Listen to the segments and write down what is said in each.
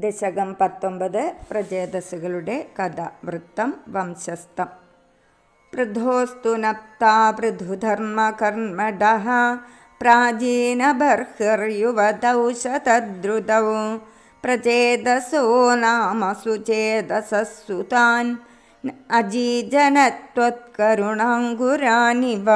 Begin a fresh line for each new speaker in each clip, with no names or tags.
ദശകം പത്തൊമ്പത് പ്രചേതസ്സുകളുടെ കഥ. വൃത്തം വംശസ്ഥം. പൃഥോസ്തു നപ്താ പൃഥുധർമ്മകർമ്മടഃ പ്രാചീനബർഹിർയുവതൗ ശതദ്രുതൗ പ്രചേതസോ നാമ സുചേതസസ്സുതാൻ അജീജനത്വത്കരുണാങ്കുരാനിവ.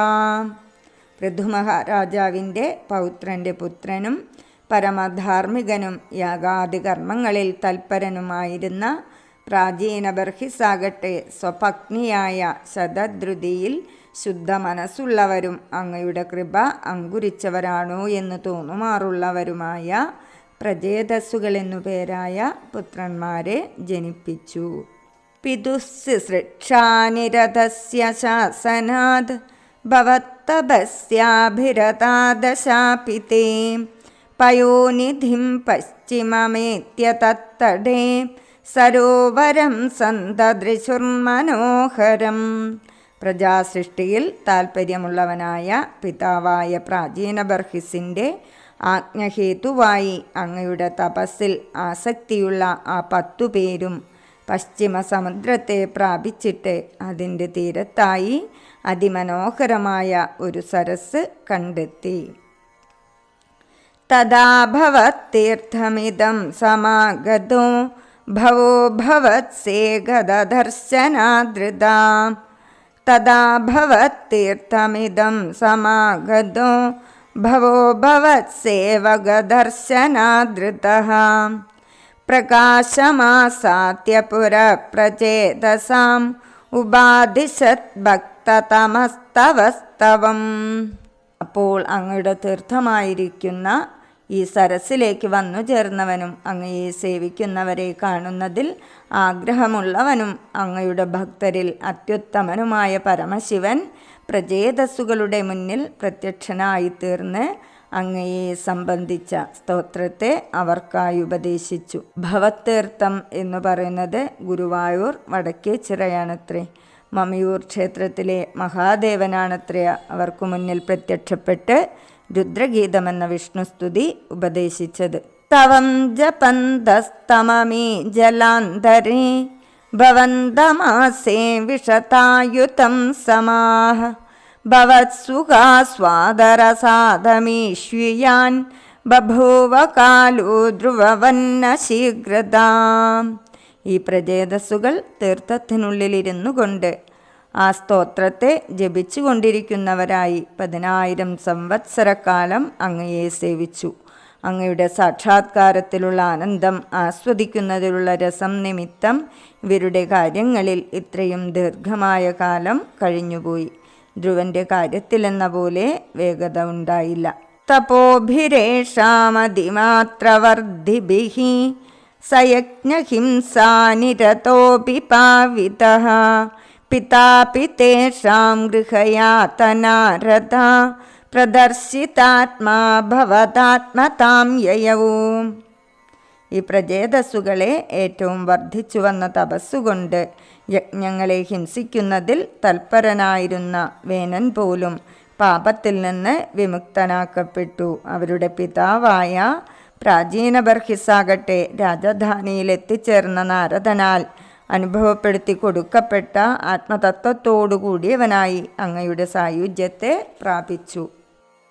പൃഥുമഹാരാജാവിന്റെ പൗത്രന്റെ പുത്രനും പരമധാർമ്മികനും യാഗാദി കർമ്മങ്ങളിൽ തൽപരനുമായിരുന്ന പ്രാചീന ബർഹിസാകട്ടെ സ്വപത്നിയായ ശതദ്രുതിയിൽ ശുദ്ധ മനസ്സുള്ളവരും അങ്ങയുടെ കൃപ അങ്കുരിച്ചവരാണോ എന്ന് തോന്നുമാറുള്ളവരുമായ പ്രജേതസ്സുകളെന്നു പേരായ പുത്രന്മാരെ ജനിപ്പിച്ചു. പിതുസൃക്ഷാനിരതസ്യ ശാസനാത് ഭവത്തപസ്യാഭിരതാദശാപിതേ. പയോനിധിം പശ്ചിമമേത്യതത്തടേ സരോവരം സന്തദൃശുർമനോഹരം പ്രജാസൃഷ്ടിയിൽ താൽപ്പര്യമുള്ളവനായ പിതാവായ പ്രാചീന ബർഹിസിന്റെ ആജ്ഞഹേതുവായി അങ്ങയുടെ തപസ്സിൽ ആസക്തിയുള്ള ആ പത്തു പേരും പശ്ചിമ സമുദ്രത്തെ പ്രാപിച്ചിട്ട് അതിന്റെ തീരത്തായി അതിമനോഹരമായ ഒരു സരസ് കണ്ടെത്തി. തഥാ ഭവത്തീർത്ഥമിതം സമാഗതോ ഭവോ ഭവത്സേകദർശനാദൃതാ തഥാ ഭവത്തീർത്ഥമിതം സമാഗതോ ഭവോ ഭവത്സേവകദർശനാദൃതഃ പ്രകാശമാസാത്യപുരപ്രചേതസാം ഉപാദിശത് ഭക്തതമസ്തവസ്തവം അപ്പോൾ അങ്ങയുടെ തീർത്ഥമായിരിക്കുന്ന ഈ സരസിലേക്ക് വന്നു ചേർന്നവനും അങ്ങയെ സേവിക്കുന്നവരെ കാണുന്നതിൽ ആഗ്രഹമുള്ളവനും അങ്ങയുടെ ഭക്തരിൽ അത്യുത്തമനുമായ പരമശിവൻ പ്രചേതസ്സുകളുടെ മുന്നിൽ പ്രത്യക്ഷനായി തീർന്ന് അങ്ങയെ സംബന്ധിച്ച സ്തോത്രത്തെ അവർക്കായി ഉപദേശിച്ചു. ഭവത്തീർത്ഥം എന്ന് പറയുന്നത് ഗുരുവായൂർ വടക്കേ ചിറയാണത്രേ. മമിയൂർ ക്ഷേത്രത്തിലെ മഹാദേവനാണത്രേ അവർക്കു മുന്നിൽ പ്രത്യക്ഷപ്പെട്ട് രുദ്രഗീതമെന്ന വിഷ്ണുസ്തുതി ഉപദേശിച്ചത്. തവം ജപന്തസ്തമമീ ജലാന്തരേ ഭവന്തമാസേ വിഷതായുതം സമാഹ. ഭവത്സുഖാസ്വാദരസാദമീഷ്യാൻ ബഭൂവ കാലോ ധ്രുവവന്ന ശീഘ്രതാം ഈ പ്രചേതസ്സുകൾ തീർത്ഥത്തിനുള്ളിലിരുന്നു കൊണ്ട് ആ സ്തോത്രത്തെ ജപിച്ചു കൊണ്ടിരിക്കുന്നവരായി പതിനായിരം സംവത്സരക്കാലം അങ്ങയെ സേവിച്ചു. അങ്ങയുടെ സാക്ഷാത്കാരത്തിലുള്ള ആനന്ദം ആസ്വദിക്കുന്നതിലുള്ള രസം നിമിത്തം ഇവരുടെ കാര്യങ്ങളിൽ ഇത്രയും ദീർഘമായ കാലം കഴിഞ്ഞുപോയി. ധ്രുവന്റെ കാര്യത്തിലെന്ന പോലെ വേഗത ഉണ്ടായില്ല. തപോഭിരേഷാമതിമാത്രവർദ്ധിഭിഹി സയജ്ഞഹിംസാനിരതോപി പാവിതः പിതാപി തേഷാം ഗൃഹയാതനാരഥ പ്രദർശിതാത്മാ ഭവതാത്മതാം യയവും ഈ പ്രജേതസ്സുകളെ ഏറ്റവും വർദ്ധിച്ചു വന്ന തപസ്സുകൊണ്ട് യജ്ഞങ്ങളെ ഹിംസിക്കുന്നതിൽ തൽപരനായിരുന്ന വേനൻ പോലും പാപത്തിൽ നിന്ന് വിമുക്തനാക്കപ്പെട്ടു. അവരുടെ പിതാവായ പ്രാചീന ബർഹിസാകട്ടെ രാജധാനിയിൽ എത്തിച്ചേർന്ന നാരദനാൽ അനുഭവപ്പെടുത്തി കൊടുക്കപ്പെട്ട ആത്മതത്വത്തോടുകൂടിയവനായി അങ്ങയുടെ സായുജ്യത്തെ പ്രാപിച്ചു.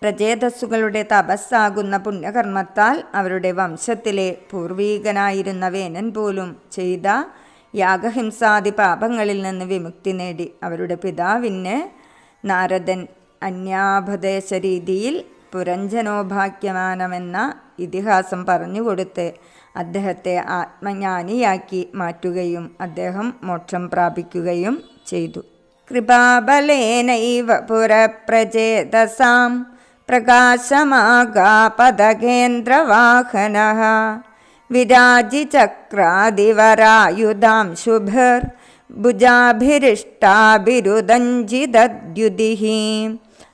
പ്രചേതസ്സുകളുടെ തപസ്സാകുന്ന പുണ്യകർമ്മത്താൽ അവരുടെ വംശത്തിലെ പൂർവീകനായിരുന്ന വേനൻ പോലും ചെയ്ത യാഗഹിംസാദി പാപങ്ങളിൽ നിന്ന് വിമുക്തി നേടി. അവരുടെ പിതാവിന് നാരദൻ അന്യാപദേശ രീതിയിൽ പുരഞ്ജനോഭാഗ്യമാനമെന്ന ഇതിഹാസം പറഞ്ഞുകൊടുത്ത് അദ്ദേഹത്തെ ആത്മജ്ഞാനിയാക്കി മാറ്റുകയും അദ്ദേഹം മോക്ഷം പ്രാപിക്കുകയും ചെയ്തു. കൃപാബലേനൈവ പുരപ്രചേതസാം പ്രകാശമാകാപദകേന്ദ്രവാഹന വിരാജിചക്രാദിവരായുധാം ശുഭർ ഭുജാഭിരിഷ്ടാഭിരുദഞ്ജിദ്യുതി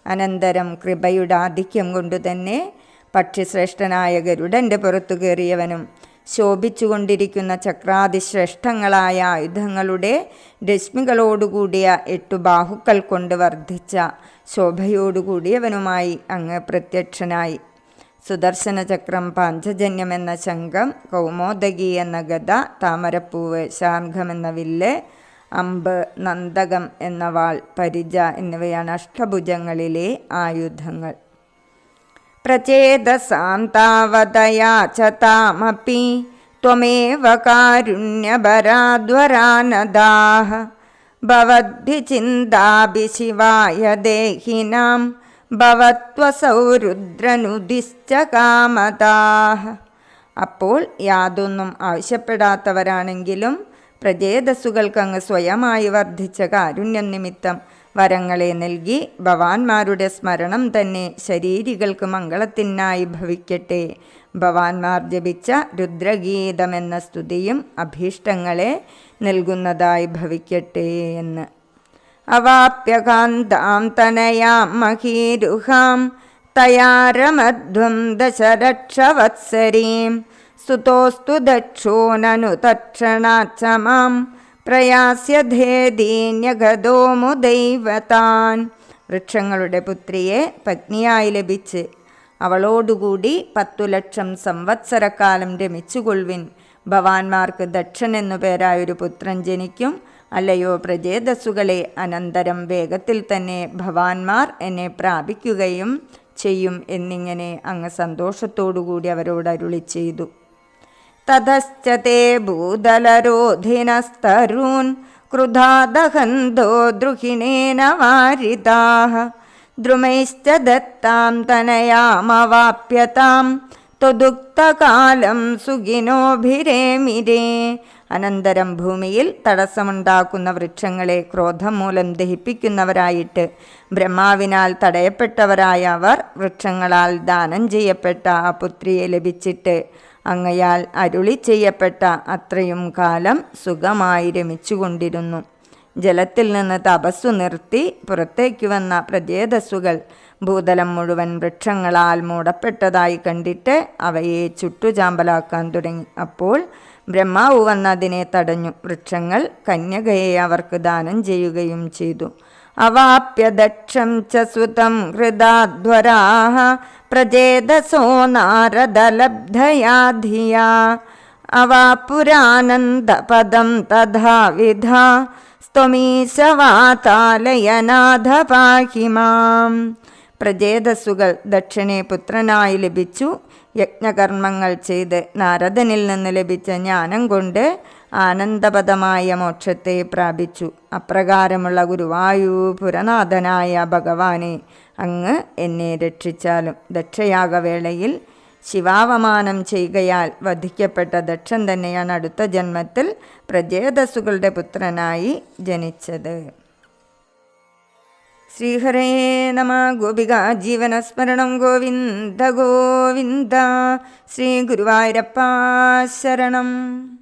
അനന്തരം കൃപയുടെ ആധിക്യം കൊണ്ടുതന്നെ പക്ഷിശ്രേഷ്ഠനായ ഗരുഡന്റെ പുറത്തു കയറിയവനും ശോഭിച്ചുകൊണ്ടിരിക്കുന്ന ചക്രാതിശ്രേഷ്ഠങ്ങളായ ആയുധങ്ങളുടെ രശ്മികളോടുകൂടിയ എട്ടു ബാഹുക്കൾ കൊണ്ട് വർദ്ധിച്ച ശോഭയോടുകൂടിയവനുമായി അങ്ങ് പ്രത്യക്ഷനായി. സുദർശന ചക്രം പാഞ്ചജന്യം എന്ന ശംഖം കൗമോദകി എന്ന ഗത താമരപ്പൂവ് ശാർഘം എന്ന വില്ല് അമ്പ് നന്ദകം എന്ന വാൾ പരിച എന്നിവയാണ് അഷ്ടഭുജങ്ങളിലെ ആയുധങ്ങൾ. പ്രചേതസാം താവതയാ ച താമപി ത്വമേവ കാരുണ്യപരാധ്വരാനദാഹ ഭവദ്ഭിചിന്താഭി ശിവായ ദേഹിനാം ഭവത്വസൗരുദ്രനുദിശ്ച കാമതാഹ അപ്പോൾ യാതൊന്നും ആവശ്യപ്പെടാത്തവരാണെങ്കിലും പ്രചേതസ്സുകൾക്കങ്ങ് സ്വയമായി വർദ്ധിച്ച കാരുണ്യം നിമിത്തം വരങ്ങളെ നൽകി ഭവാന്മാരുടെ സ്മരണം തന്നെ ശരീരികൾക്ക് മംഗളത്തിനായി ഭവിക്കട്ടെ. ഭവാന്മാർ ജപിച്ച രുദ്രഗീതമെന്ന സ്തുതിയും അഭീഷ്ടങ്ങളെ നൽകുന്നതായി ഭവിക്കട്ടെ എന്ന്. അവാപ്യകാന്താം തനയാം മഹീരുഹാം തയാരമധ്വം ദശരക്ഷവത്സരീം സുതോസ്തു ദക്ഷോനനു തക്ഷണാച്ചമാം പ്രയാസ്യധേദീന്യഗതോ മുദൈവതാൻ. വൃക്ഷങ്ങളുടെ പുത്രിയെ പത്നിയായി ലഭിച്ച് അവളോടുകൂടി പത്തു ലക്ഷം സംവത്സരക്കാലം രമിച്ചുകൊള്ളുവിൻ. ഭവാന്മാർക്ക് ദക്ഷൻ എന്നു പേരായൊരു പുത്രൻ ജനിക്കും. അല്ലയോ പ്രജേതസ്സുകളെ അനന്തരം വേഗത്തിൽ തന്നെ ഭവാന്മാർ എന്നെ പ്രാപിക്കുകയും ചെയ്യും എന്നിങ്ങനെ അങ്ങ് സന്തോഷത്തോടുകൂടി അവരോട് അരുളി ചെയ്തു തേ ഭൂതലരോധിനസ്തരൂൻ ക്രുധാദഹന്തോ ദ്രുഹിണേന വാരിതാः ദ്രുമൈശ്ച ദത്താം തനയാമവാപ്യതാം ത്വദുക്തകാലം സുഖിനോഭിരേമിരേ അനന്തരം ഭൂമിയിൽ തടസ്സമുണ്ടാക്കുന്ന വൃക്ഷങ്ങളെ ക്രോധം മൂലം ദഹിപ്പിക്കുന്നവരായിട്ട് ബ്രഹ്മാവിനാൽ തടയപ്പെട്ടവരായ അവർ വൃക്ഷങ്ങളാൽ ദാനം ചെയ്യപ്പെട്ട ആ പുത്രിയെ ലഭിച്ചിട്ട് അങ്ങയാൽ അരുളി ചെയ്യപ്പെട്ട അത്രയും കാലം സുഖമായി രമിച്ചുകൊണ്ടിരുന്നു. ജലത്തിൽ നിന്ന് തപസ്സു നിർത്തി പുറത്തേക്ക് വന്ന പ്രജേതസ്സുകൾ ഭൂതലം മുഴുവൻ വൃക്ഷങ്ങളാൽ മൂടപ്പെട്ടതായി കണ്ടിട്ട് അവയെ ചുട്ടുചാമ്പലാക്കാൻ തുടങ്ങി. അപ്പോൾ ബ്രഹ്മാവ് വന്നതിനെ തടഞ്ഞു. വൃക്ഷങ്ങൾ കന്യകയെ അവർക്ക് ദാനം ചെയ്യുകയും ചെയ്തു. അവാപ്യദക്ഷം ച സുതം ഹൃദാധ്വരാഹ പ്രജേതസോ നാരദലബ്ധയാ ധിയാ. അവാപുരാനന്ദപദം തഥാ വിധ. സ്ത്വമീശവാതാലയനാഥ പാഹി മാം. പ്രജേതസ്സുകൾ ദക്ഷിണെ പുത്രനായി ലഭിച്ചു. യജ്ഞകർമ്മങ്ങൾ ചെയ്ത് നാരദനിൽ നിന്ന് ലഭിച്ച ജ്ഞാനം കൊണ്ട് ആനന്ദപദമായ മോക്ഷത്തെ പ്രാപിച്ചു. അപ്രകാരമുള്ള ഗുരുവായൂപുരനാഥനായ ഭഗവാനെ അങ്ങ് എന്നെ രക്ഷിച്ചാലും ദക്ഷയാഗവേളയിൽ ശിവാവമാനം ചെയ്യുകയാൽ വധിക്കപ്പെട്ട ദക്ഷൻ തന്നെയാണ് അടുത്ത ജന്മത്തിൽ പ്രജേതസുകളുടെ പുത്രനായി ജനിച്ചത്. ശ്രീഹരേ നമ. ഗോപിക ജീവനസ്മരണം. ഗോവിന്ദ ഗോവിന്ദ. ശ്രീ ഗുരുവായൂരപ്പ ശരണം.